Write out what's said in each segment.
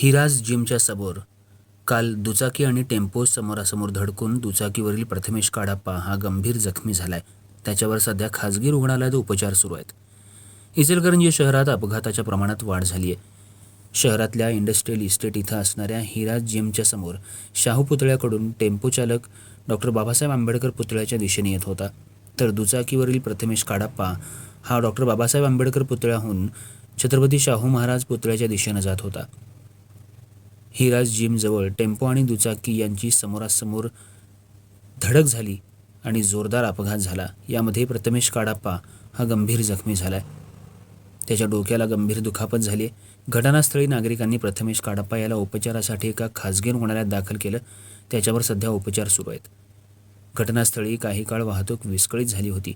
हिराज जिमच्या समोर. काल दुचाकी आणि टेम्पो समोरासमोर धडकून दुचाकीवरील प्रथमेश काडाप्पा हा गंभीर जखमी झालाय. त्याच्यावर सध्या खाजगी रुग्णालयात उपचार सुरू आहेत. इचलकरंजी शहरात अपघाताच्या प्रमाणात वाढ झाली आहे शहरातल्या इंडस्ट्रियल इस्टेट इथं असणाऱ्या हिराज जिमच्या समोर शाहू पुतळ्याकडून टेम्पो चालक डॉक्टर बाबासाहेब आंबेडकर पुतळ्याच्या दिशेने येत होता. तर दुचाकीवरील प्रथमेश काडाप्पा हा डॉक्टर बाबासाहेब आंबेडकर पुतळ्याहून छत्रपती शाहू महाराज पुतळ्याच्या दिशेनं जात होता. हिराज जिमजवळ टेम्पो आणि दुचाकी यांची समोरासमोर धडक झाली आणि जोरदार अपघात झाला. यामध्ये प्रथमेश काडाप्पा हा गंभीर जखमी झालाय. त्याच्या डोक्याला गंभीर दुखापत झाली घटनास्थळी नागरिकांनी प्रथमेश काडाप्पा याला उपचारासाठी एका खाजगी रुग्णालयात दाखल केलं. त्याच्यावर सध्या उपचार सुरू आहेत. घटनास्थळी काही काळ वाहतूक विस्कळीत झाली होती.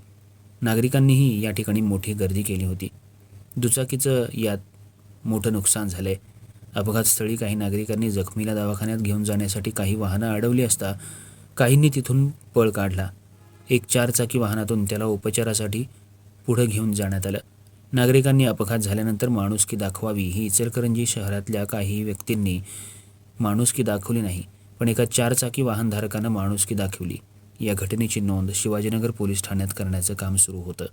नागरिकांनीही या ठिकाणी मोठी गर्दी केली होती. दुचाकीचं यात मोठं नुकसान झालं आहे अपघातस्थळी काही नागरिकांनी जखमीला दवाखान्यात घेऊन जाण्यासाठी काही वाहनं अडवली असता काहींनी तिथून पळ काढला. एक चारचाकी वाहनातून त्याला उपचारासाठी पुढं घेऊन जाण्यात आलं. नागरिकांनी अपघात झाल्यानंतर माणुसकी दाखवावी ही इचलकरंजी शहरातल्या काही व्यक्तींनी माणुसकी दाखवली नाही पण एका चारचाकी वाहनधारकानं माणुसकी दाखवली. या घटनेची नोंद शिवाजीनगर पोलीस ठाण्यात करण्याचं काम सुरू होतं.